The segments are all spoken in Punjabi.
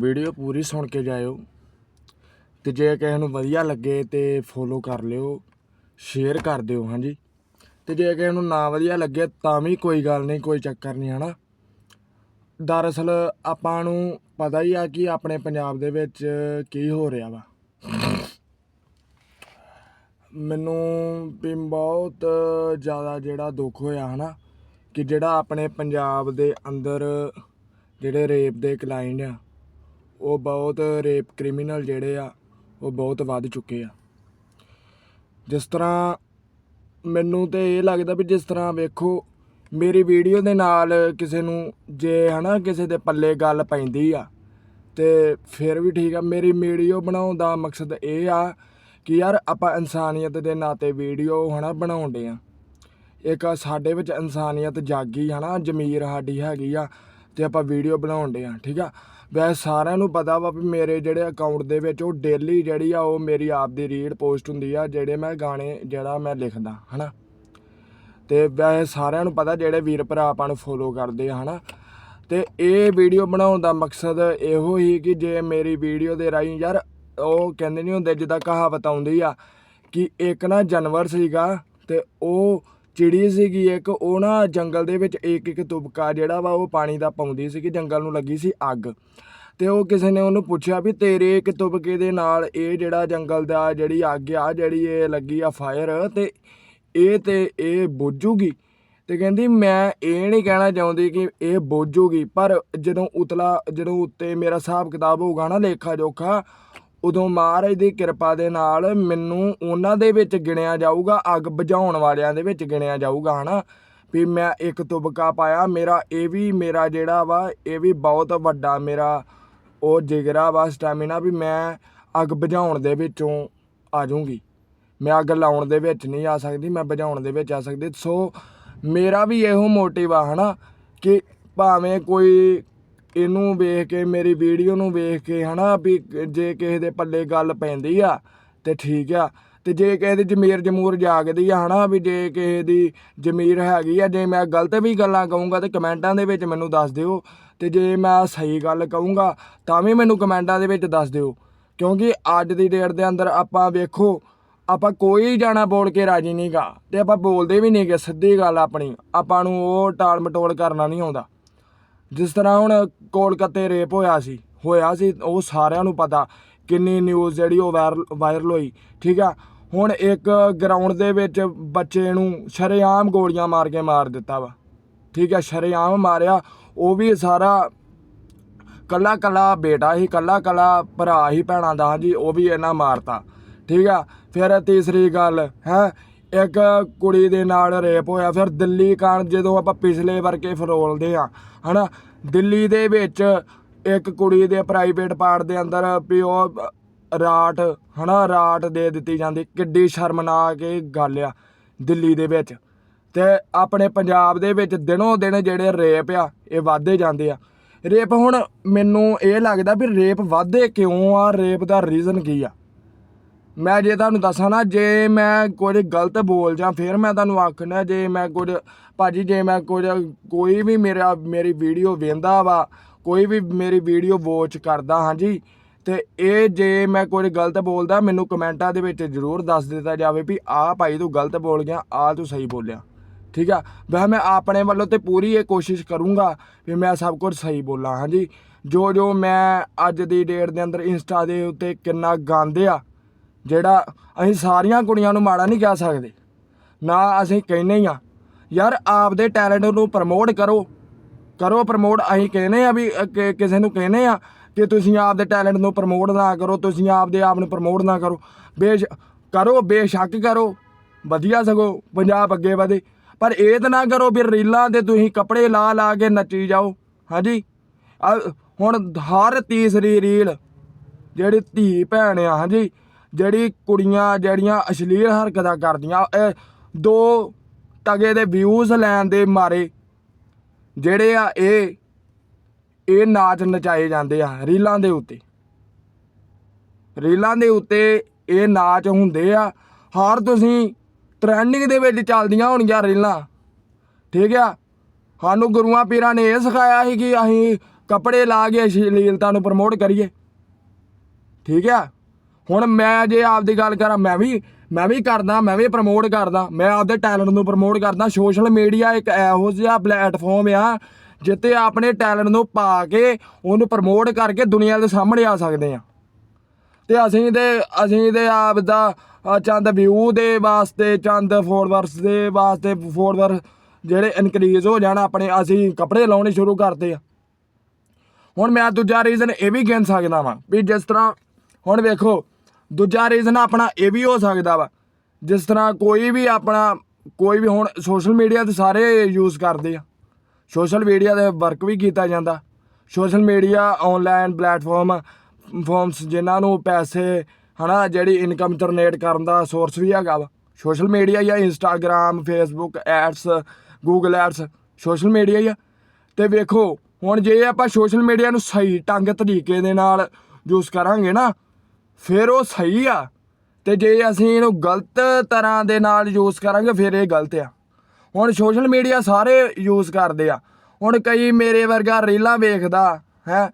ਵੀਡੀਓ ਪੂਰੀ ਸੁਣ ਕੇ ਜਾਇਓ। ਤੇ ਜੇ ਕਿਸੇ ਨੂੰ ਵਧੀਆ ਲੱਗੇ ਤੇ ਫੋਲੋ ਕਰ ਲਿਓ ਸ਼ੇਅਰ ਕਰ ਦਿਓ, ਹਾਂਜੀ। ਤੇ ਜੇ ਕਿਸੇ ਨੂੰ ਨਾ ਵਧੀਆ ਲੱਗੇ ਤਾਂ ਵੀ ਕੋਈ ਗੱਲ ਨਹੀਂ, ਕੋਈ ਚੱਕਰ ਨਹੀਂ, ਹਨਾ। ਦਰਅਸਲ ਆਪਾਂ ਨੂੰ ਪਤਾ ਹੀ ਆ ਕਿ ਆਪਣੇ ਪੰਜਾਬ ਦੇ ਵਿੱਚ ਕੀ ਹੋ ਰਿਹਾ ਵਾ। ਮੈਨੂੰ ਵੀ ਬਹੁਤ ਜ਼ਿਆਦਾ ਜਿਹੜਾ ਦੁੱਖ ਹੋਇਆ, ਹਨਾ, ਕਿ ਜਿਹੜਾ ਆਪਣੇ ਪੰਜਾਬ ਦੇ ਅੰਦਰ ਜਿਹੜੇ ਰੇਪ ਦੇ ਕਲਾਇੰਟ ਆ ਉਹ ਬਹੁਤ ਰੇਪ ਕ੍ਰਿਮੀਨਲ ਜਿਹੜੇ ਆ, ਉਹ ਬਹੁਤ ਵੱਧ ਚੁੱਕੇ ਆ। ਜਿਸ ਤਰ੍ਹਾਂ ਮੈਨੂੰ ਤੇ ਇਹ ਲੱਗਦਾ ਵੀ ਜਿਸ ਤਰ੍ਹਾਂ ਵੇਖੋ, ਮੇਰੀ ਵੀਡੀਓ ਦੇ ਨਾਲ ਕਿਸੇ ਨੂੰ ਜੇ ਹਨਾ ਕਿਸੇ ਦੇ ਪੱਲੇ ਗੱਲ ਪੈਂਦੀ ਆ, ਤੇ ਫਿਰ ਵੀ ਠੀਕ ਆ। ਮੇਰੀ ਵੀਡੀਓ ਬਣਾਉਣ ਦਾ ਮਕਸਦ ਇਹ ਆ ਕਿ ਯਾਰ ਆਪਾਂ ਇਨਸਾਨੀਅਤ ਦੇ ਨਾਤੇ ਵੀਡੀਓ ਹਨਾ ਬਣਾਉਂਦੇ ਆ। ਇੱਕ ਸਾਡੇ ਵਿੱਚ ਇਨਸਾਨੀਅਤ ਜਾਗੀ ਹਨਾ, ਜ਼ਮੀਰ ਸਾਡੀ ਹੈਗੀ ਆ, ਤੇ ਆਪਾਂ ਵੀਡੀਓ ਬਣਾਉਂਦੇ ਆ, ਠੀਕ ਆ। ਵੈਸੇ ਸਾਰਿਆਂ ਨੂੰ ਪਤਾ ਵਾ ਵੀ ਮੇਰੇ ਜਿਹੜੇ ਅਕਾਊਂਟ ਦੇ ਵਿੱਚ ਉਹ ਡੇਲੀ ਜਿਹੜੀ ਆ ਉਹ ਮੇਰੀ ਆਪ ਦੀ ਰੀਲ ਪੋਸਟ ਹੁੰਦੀ ਆ, ਜਿਹੜੇ ਮੈਂ ਗਾਣੇ, ਜਿਹੜਾ ਮੈਂ ਲਿਖਦਾ, ਹਨਾ? ਤੇ ਵੈਸੇ ਸਾਰਿਆਂ ਨੂੰ ਪਤਾ ਜਿਹੜੇ ਵੀਰ ਭਰਾ ਆਪਾਂ ਨੂੰ ਫੋਲੋ ਕਰਦੇ ਆ, ਹਨਾ? ਤੇ ਇਹ ਵੀਡੀਓ ਬਣਾਉਣ ਦਾ ਮਕਸਦ ਇਹੋ ਹੀ ਕਿ ਜੇ ਮੇਰੀ ਵੀਡੀਓ ਦੇ ਰਾਹੀਂ ਯਾਰ ਉਹ ਕਹਿੰਦੇ ਨਹੀਂ ਹੁੰਦੇ ਜਿੱਦਾਂ ਕਹਾਵਤ ਆਉਂਦੀ ਆ ਕਿ ਇੱਕ ਨਾ ਜਾਨਵਰ ਸੀਗਾ ਤੇ ਉਹ ਚਿੜੀ ਸੀਗੀ ਇੱਕ, ਉਹ ਨਾ ਜੰਗਲ ਦੇ ਵਿੱਚ ਇੱਕ ਇੱਕ ਤੁਬਕਾ ਜਿਹੜਾ ਵਾ ਉਹ ਪਾਣੀ ਦਾ ਪਾਉਂਦੀ ਸੀਗੀ, ਜੰਗਲ ਨੂੰ ਲੱਗੀ ਸੀ ਅੱਗ। ਤੇ ਉਹ ਕਿਸੇ ਨੇ ਉਹਨੂੰ ਪੁੱਛਿਆ ਵੀ ਤੇਰੇ ਇੱਕ ਤੁਬਕੇ ਦੇ ਨਾਲ ਇਹ ਜਿਹੜਾ ਜੰਗਲ ਦਾ ਜਿਹੜੀ ਅੱਗ ਆ, ਜਿਹੜੀ ਇਹ ਲੱਗੀ ਆ ਫਾਇਰ ਤੇ ਇਹ ਤੇ ਇਹ ਬੁੱਝੂਗੀ। ਤੇ ਕਹਿੰਦੀ, ਮੈਂ ਇਹ ਨਹੀਂ ਕਹਿਣਾ ਚਾਹੁੰਦੀ ਕਿ ਇਹ ਬੋਝੂਗੀ, ਪਰ ਜਦੋਂ ਉਤਲਾ, ਜਦੋਂ ਉੱਤੇ ਮੇਰਾ ਹਿਸਾਬ ਕਿਤਾਬ ਹੋਊਗਾ ਨਾ ਲੇਖਾ ਜੋਖਾ ਉਦੋਂ ਮਹਾਰਾਜ ਦੀ ਕਿਰਪਾ ਦੇ ਨਾਲ ਮੈਨੂੰ ਉਹਨਾਂ ਦੇ ਵਿੱਚ ਗਿਣਿਆ ਜਾਊਗਾ, ਅੱਗ ਬੁਝਾਉਣ ਵਾਲਿਆਂ ਦੇ ਵਿੱਚ ਗਿਣਿਆ ਜਾਊਗਾ, ਹਨਾ? ਵੀ ਮੈਂ ਇੱਕ ਤੁਬਕਾ ਪਾਇਆ, ਮੇਰਾ ਇਹ ਵੀ ਮੇਰਾ ਜਿਹੜਾ ਵਾ, ਇਹ ਵੀ ਬਹੁਤ ਵੱਡਾ ਮੇਰਾ ਉਹ ਜਿਗਰਾ ਵਾ, ਸਟੈਮਿਨਾ ਵੀ ਮੈਂ ਅੱਗ ਬੁਝਾਉਣ ਦੇ ਵਿੱਚੋਂ ਆ ਜਾਊਂਗੀ। ਮੈਂ ਅੱਗ ਲਾਉਣ ਦੇ ਵਿੱਚ ਨਹੀਂ ਆ ਸਕਦੀ, ਮੈਂ ਬੁਝਾਉਣ ਦੇ ਵਿੱਚ ਆ ਸਕਦੀ। ਸੋ ਮੇਰਾ ਵੀ ਇਹੋ ਮੋਟਿਵ ਆ, ਹਨਾ? ਕਿ ਭਾਵੇਂ ਕੋਈ ਇਹਨੂੰ ਵੇਖ ਕੇ, ਮੇਰੀ ਵੀਡੀਓ ਨੂੰ ਵੇਖ ਕੇ ਹਨਾ ਵੀ ਜੇ ਕਿਸੇ ਦੇ ਪੱਲੇ ਗੱਲ ਪੈਂਦੀ ਆ, ਤੇ ਠੀਕ ਆ। ਤੇ ਜੇ ਕਿਸੇ ਦੀ ਜ਼ਮੀਰ ਜਮੂਰ ਜਾਗਦੀ ਆ ਹਨਾ ਵੀ ਜੇ ਕਿਸੇ ਦੀ ਜ਼ਮੀਰ ਹੈਗੀ ਆ, ਜੇ ਮੈਂ ਗਲਤ ਵੀ ਗੱਲਾਂ ਕਹੂੰਗਾ ਤੇ ਕਮੈਂਟਾਂ ਦੇ ਵਿੱਚ ਮੈਨੂੰ ਦੱਸ ਦਿਓ। ਤੇ ਜੇ ਮੈਂ ਸਹੀ ਗੱਲ ਕਹੂੰਗਾ, ਤਾਂ ਵੀ ਮੈਨੂੰ ਕਮੈਂਟਾਂ ਦੇ ਵਿੱਚ ਦੱਸ ਦਿਓ। ਕਿਉਂਕਿ ਅੱਜ ਦੀ ਡੇਟ ਦੇ ਅੰਦਰ ਆਪਾਂ ਵੇਖੋ, ਆਪਾਂ ਕੋਈ ਜਾਣਾ ਬੋਲ ਕੇ ਰਾਜੀ ਨਹੀਂਗਾ ਤੇ ਆਪਾਂ ਬੋਲਦੇ ਵੀ ਨਹੀਂਗੇ ਸਿੱਧੀ ਗੱਲ ਆਪਣੀ। ਆਪਾਂ ਨੂੰ ਉਹ ਟਾਲ ਮਟੋਲ ਕਰਨਾ ਨਹੀਂ ਆਉਂਦਾ। ਜਿਸ ਤਰ੍ਹਾਂ ਹੁਣ ਕੋਲਕਾਤੇ ਰੇਪ ਹੋਇਆ ਸੀ ਹੋਇਆ ਸੀ, ਉਹ ਸਾਰਿਆਂ ਨੂੰ ਪਤਾ ਕਿੰਨੀ ਨਿਊਜ਼ ਜਿਹੜੀ ਉਹ ਵਾਇਰਲ ਵਾਇਰਲ ਹੋਈ, ਠੀਕ ਆ? ਹੁਣ ਇੱਕ ਗਰਾਊਂਡ ਦੇ ਵਿੱਚ ਬੱਚੇ ਨੂੰ ਸ਼ਰੇਆਮ ਗੋਲੀਆਂ ਮਾਰ ਕੇ ਮਾਰ ਦਿੱਤਾ ਵਾ, ਠੀਕ ਹੈ ਸ਼ਰੇਆਮ ਮਾਰਿਆ, ਉਹ ਵੀ ਸਾਰਾ ਕੱਲਾ ਕੱਲਾ ਬੇਟਾ ਹੀ, ਕੱਲਾ ਕੱਲਾ ਭਰਾ ਹੀ, ਭੈਣਾਂ ਦਾ ਜੀ ਉਹ ਵੀ ਇਹਨਾਂ ਮਾਰਤਾ, ਠੀਕ ਆ? ਫਿਰ ਤੀਸਰੀ ਗੱਲ, ਹੈ ਇੱਕ ਕੁੜੀ ਦੇ ਨਾਲ ਰੇਪ ਹੋਇਆ, ਫਿਰ ਦਿੱਲੀ ਕਾਂਡ ਜਦੋਂ ਆਪਾਂ ਪਿਛਲੇ ਵਰਕੇ ਫਰੋਲਦੇ ਆ ਹਨਾ? ਦਿੱਲੀ ਦੇ ਵਿੱਚ ਇੱਕ ਕੁੜੀ ਦੇ ਪ੍ਰਾਈਵੇਟ ਪਾਰਟ ਦੇ ਅੰਦਰ ਵੀ ਉਹ ਰਾਟ ਹਨਾ ਰਾਟ ਦੇ ਦਿੱਤੀ ਜਾਂਦੀ, ਕਿੱਡੀ ਸ਼ਰਮਨਾਕ ਇਹ ਗੱਲ ਆ ਦਿੱਲੀ ਦੇ ਵਿੱਚ। ਤੇ ਆਪਣੇ ਪੰਜਾਬ ਦੇ ਵਿੱਚ ਦਿਨੋਂ ਦਿਨ ਜਿਹੜੇ ਰੇਪ ਆ, ਇਹ ਵੱਧਦੇ ਜਾਂਦੇ ਆ। ਰੇਪ ਹੁਣ ਮੈਨੂੰ ਇਹ ਲੱਗਦਾ ਵੀ ਰੇਪ ਵੱਧਦੇ ਕਿਉਂ ਆ ਰੇਪ ਦਾ ਰੀਜ਼ਨ ਕੀ ਆ? ਮੈਂ ਜੇ ਤੁਹਾਨੂੰ ਦੱਸਾਂ ਨਾ, ਜੇ ਮੈਂ ਕੁਝ ਗਲਤ ਬੋਲ ਜਾਂ ਫਿਰ ਮੈਂ ਤੁਹਾਨੂੰ ਆਖਣਾ, ਜੇ ਮੈਂ ਕੁਝ, ਭਾਜੀ ਜੇ ਮੈਂ ਕੁਝ, ਕੋਈ ਵੀ ਮੇਰਾ, ਮੇਰੀ ਵੀਡੀਓ ਵੇਂਦਾ ਵਾ, ਕੋਈ ਵੀ ਮੇਰੀ ਵੀਡੀਓ ਵਾਚ ਕਰਦਾ, ਹਾਂਜੀ, ਤੇ ਇਹ ਜੇ ਮੈਂ ਕੁਝ ਗਲਤ ਬੋਲਦਾ, ਮੈਨੂੰ ਕਮੈਂਟਾਂ ਦੇ ਵਿੱਚ ਜ਼ਰੂਰ ਦੱਸ ਦਿੱਤਾ ਜਾਵੇ ਵੀ ਆਹ ਭਾਈ ਤੂੰ ਗਲਤ ਬੋਲ ਗਿਆ ਆਹ ਤੂੰ ਸਹੀ ਬੋਲਿਆ, ਠੀਕ ਆ? ਵੈਸੇ ਮੈਂ ਆਪਣੇ ਵੱਲੋਂ ਤੇ ਪੂਰੀ ਇਹ ਕੋਸ਼ਿਸ਼ ਕਰੂੰਗਾ ਵੀ ਮੈਂ ਸਭ ਕੁਝ ਸਹੀ ਬੋਲਾਂ, ਹਾਂਜੀ ਜੋ ਜੋ ਮੈਂ ਅੱਜ ਦੀ ਡੇਟ ਦੇ ਅੰਦਰ ਇੰਸਟਾ ਦੇ ਉੱਤੇ ਕਿੰਨਾ ਗੰਦ ਆ ਜਿਹੜਾ ਅਸੀਂ ਸਾਰੀਆਂ ਕੁੜੀਆਂ ਨੂੰ ਮਾੜਾ ਨਹੀਂ ਕਹਿ ਸਕਦੇ। ਨਾ ਅਸੀਂ ਕਹਿੰਦੇ ਹੀ ਆ, ਯਾਰ ਆਪਦੇ ਟੈਲੈਂਟ ਨੂੰ ਪ੍ਰਮੋਟ ਕਰੋ। ਕਰੋ ਪ੍ਰਮੋਟ ਅਸੀਂ ਕਹਿੰਦੇ ਆ ਵੀ ਕਿਸੇ ਨੂੰ ਕਹਿੰਦੇ ਆ ਕਿ ਤੁਸੀਂ ਆਪਦੇ ਟੈਲੈਂਟ ਨੂੰ ਪ੍ਰਮੋਟ ਨਾ ਕਰੋ, ਤੁਸੀਂ ਆਪਦੇ ਆਪ ਨੂੰ ਪ੍ਰਮੋਟ ਨਾ ਕਰੋ। ਬੇਸ਼, ਕਰੋ, ਬੇਸ਼ੱਕ ਕਰੋ। ਵਧੀਆ ਸਗੋ, ਪੰਜਾਬ ਅੱਗੇ ਵਧੇ। ਪਰ ਇਹ ਤਾਂ ਨਾ ਕਰੋ ਵੀ ਰੀਲਾਂ ਤੇ ਤੁਸੀਂ ਕੱਪੜੇ ਲਾ ਲਾ ਕੇ ਨੱਚੀ ਜਾਓ। ਹਾਂਜੀ? ਆਹ ਹੁਣ ਹਰ ਤੀਸਰੀ ਰੀਲ ਜਿਹੜੀ ਧੀ ਭੈਣ ਆ, ਹਾਂਜੀ? ਜਿਹੜੀ ਕੁੜੀਆਂ ਜਿਹੜੀਆਂ ਅਸ਼ਲੀਲ ਹਰਕਤਾਂ ਕਰਦੀਆਂ, ਇਹ ਦੋ ਟਗੇ ਦੇ ਵਿਊਜ਼ ਲੈਣ ਦੇ ਮਾਰੇ, ਜਿਹੜੇ ਆ ਇਹ ਇਹ ਨਾਚ ਨਚਾਏ ਜਾਂਦੇ ਆ ਰੀਲਾਂ ਦੇ ਉੱਤੇ। ਰੀਲਾਂ ਦੇ ਉੱਤੇ ਇਹ ਨਾਚ ਹੁੰਦੇ ਆ, ਹਰ ਤੁਸੀਂ ਟ੍ਰੈਂਡਿੰਗ ਦੇ ਵਿੱਚ ਚੱਲਦੀਆਂ ਹੋਣਗੀਆਂ ਰੀਲਾਂ। ਠੀਕ ਆ? ਸਾਨੂੰ ਗੁਰੂਆਂ ਪੀਰਾਂ ਨੇ ਇਹ ਸਿਖਾਇਆ ਸੀ ਕਿ ਅਸੀਂ ਕੱਪੜੇ ਲਾ ਕੇ ਅਸ਼ਲੀਲਤਾ ਨੂੰ ਪ੍ਰਮੋਟ ਕਰੀਏ। ਠੀਕ ਆ? ਹੁਣ ਮੈਂ ਜੇ ਆਪਦੀ ਗੱਲ ਕਰਾਂ, ਮੈਂ ਵੀ ਮੈਂ ਵੀ ਕਰਦਾ, ਮੈਂ ਵੀ ਪ੍ਰਮੋਟ ਕਰਦਾ, ਮੈਂ ਆਪਦੇ ਟੈਲੈਂਟ ਨੂੰ ਪ੍ਰਮੋਟ ਕਰਦਾ। ਸੋਸ਼ਲ ਮੀਡੀਆ ਇੱਕ ਇਹੋ ਜਿਹਾ ਪਲੇਟਫਾਰਮ ਆ ਜਿੱਤੇ ਆਪਣੇ ਟੈਲੈਂਟ ਨੂੰ ਪਾ ਕੇ ਉਹਨੂੰ ਪ੍ਰਮੋਟ ਕਰਕੇ ਦੁਨੀਆ ਦੇ ਸਾਹਮਣੇ ਆ ਸਕਦੇ ਆ। ਤੇ ਅਸੀਂ ਤੇ ਅਸੀਂ ਤੇ ਆਪ ਦਾ ਚੰਦ ਵਿਊ ਦੇ ਵਾਸਤੇ, ਚੰਦ ਫੋਲੋਵਰਸ ਦੇ ਵਾਸਤੇ ਫੋਲੋਵਰ ਜਿਹੜੇ ਇਨਕਰੀਜ਼ ਹੋ ਜਾਣ, ਆਪਣੇ ਅਸੀਂ ਕੱਪੜੇ ਲਾਉਣੇ ਸ਼ੁਰੂ ਕਰਤੇ ਆ। ਹੁਣ ਮੈਂ ਦੂਜਾ ਰੀਜ਼ਨ ਇਹ ਵੀ ਗਿਣ ਸਕਦਾ ਵਾਂ, ਵੀ ਜਿਸ ਤਰ੍ਹਾਂ ਹੁਣ ਵੇਖੋ ਦੂਜਾ ਰੀਜ਼ਨ ਆਪਣਾ ਇਹ ਵੀ ਹੋ ਸਕਦਾ ਵਾ, ਜਿਸ ਤਰ੍ਹਾਂ ਕੋਈ ਵੀ ਆਪਣਾ, ਕੋਈ ਵੀ ਹੁਣ ਸੋਸ਼ਲ ਮੀਡੀਆ ਤੇ ਸਾਰੇ ਯੂਜ਼ ਕਰਦੇ ਆ। ਸੋਸ਼ਲ ਮੀਡੀਆ ਦੇ ਵਰਕ ਵੀ ਕੀਤਾ ਜਾਂਦਾ। Social media online platform forms ਜਿਨ੍ਹਾਂ ਨੂੰ ਪੈਸੇ, ਹਨਾ, ਜਿਹੜੀ ਇਨਕਮ ਜਨਰੇਟ ਕਰਨ ਦਾ ਸੋਰਸ ਵੀ ਹੈਗਾ ਵਾ। ਸੋਸ਼ਲ ਮੀਡੀਆ ਜਾਂ Instagram Facebook ads Google ads social media ਹੀ ਆ। ਤੇ ਵੇਖੋ, ਹੁਣ ਜੇ ਆਪਾਂ ਸੋਸ਼ਲ ਮੀਡੀਆ ਨੂੰ ਸਹੀ ਢੰਗ ਤਰੀਕੇ ਦੇ ਨਾਲ ਯੂਜ਼ ਕਰਾਂਗੇ ਨਾ ਫਿਰ ਉਹ ਸਹੀ ਆ। ਤੇ ਜੇ ਅਸੀਂ ਇਹਨੂੰ ਗਲਤ ਤਰ੍ਹਾਂ ਦੇ ਨਾਲ ਯੂਜ਼ ਕਰਾਂਗੇ, ਫਿਰ ਇਹ ਗਲਤ ਆ। ਹੁਣ ਸੋਸ਼ਲ ਮੀਡੀਆ ਸਾਰੇ ਯੂਜ਼ ਕਰਦੇ ਆ। ਹੁਣ ਕਈ ਮੇਰੇ ਵਰਗਾ ਰੀਲਾਂ ਵੇਖਦਾ, ਹੈ।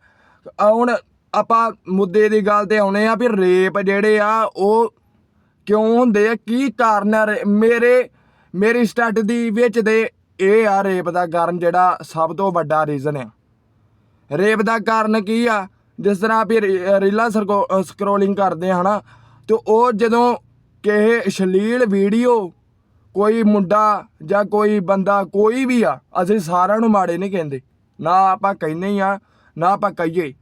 ਹੁਣ ਆਪਾਂ ਮੁੱਦੇ ਦੀ ਗੱਲ ਤੇ ਆਉਨੇ ਆ ਵੀ ਰੇਪ ਜਿਹੜੇ ਆ, ਉਹ ਕਿਉਂ ਹੁੰਦੇ ਆ? ਕੀ ਕਾਰਨ ਆ? ਰੇ- ਮੇਰੇ, ਮੇਰੀ ਸਟੱਡੀ ਦੀ ਵਿੱਚ ਦੇ ਇਹ ਆ ਰੇਪ ਦਾ ਕਾਰਨ ਜਿਹੜਾ ਸਭ ਤੋਂ ਵੱਡਾ ਰੀਜ਼ਨ ਆ। ਰੇਪ ਦਾ ਕਾਰਨ ਕੀ ਆ? ਜਿਸ ਤਰ੍ਹਾਂ ਵੀ ਰੀ- ਰੀਲਾਂ ਸਕਰੋਲਿੰਗ ਕਰਦੇ ਆ, ਹਨਾ, ਤੇ ਉਹ ਜਦੋਂ ਕਿਸੇ ਅਸ਼ਲੀਲ ਵੀਡੀਓ, ਕੋਈ ਮੁੰਡਾ ਜਾਂ ਕੋਈ ਬੰਦਾ, ਕੋਈ ਵੀ ਆ, ਅਸੀਂ ਸਾਰਿਆਂ ਨੂੰ ਮਾੜੇ ਨਹੀਂ ਕਹਿੰਦੇ। ਨਾ ਆਪਾਂ ਕਹਿੰਦੇ ਹੀ ਆ, ਨਾ ਆਪਾਂ ਕਹੀਏ।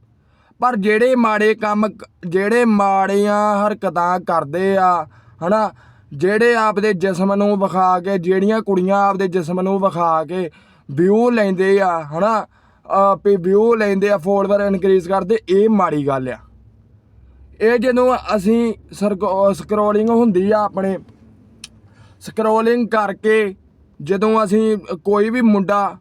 ਪਰ ਜਿਹੜੇ ਮਾੜੇ ਕੰਮ ਜਿਹੜੇ ਮਾੜੀਆਂ ਹਰਕਤਾਂ ਕਰਦੇ ਆ, ਹਨਾ, ਜਿਹੜੇ ਆਪਦੇ ਜਿਸਮ ਨੂੰ ਵਿਖਾ ਕੇ, ਜਿਹੜੀਆਂ ਕੁੜੀਆਂ ਆਪਦੇ ਜਿਸਮ ਨੂੰ ਵਿਖਾ ਕੇ ਵਿਊ ਲੈਂਦੇ ਆ, ਹਨਾ ਵੀ ਵਿਊ ਲੈਂਦੇ ਆ ਫੋਲੋਵਰ ਇਨਕਰੀਜ਼ ਕਰਦੇ, ਇਹ ਮਾੜੀ ਗੱਲ ਆ। ਇਹ ਜਦੋਂ ਅਸੀਂ ਸਕਰੋਲਿੰਗ ਹੁੰਦੀ ਆ ਆਪਣੇ ਸਕਰੋਲਿੰਗ ਕਰਕੇ ਜਦੋਂ ਅਸੀਂ ਕੋਈ ਵੀ ਮੁੰਡਾ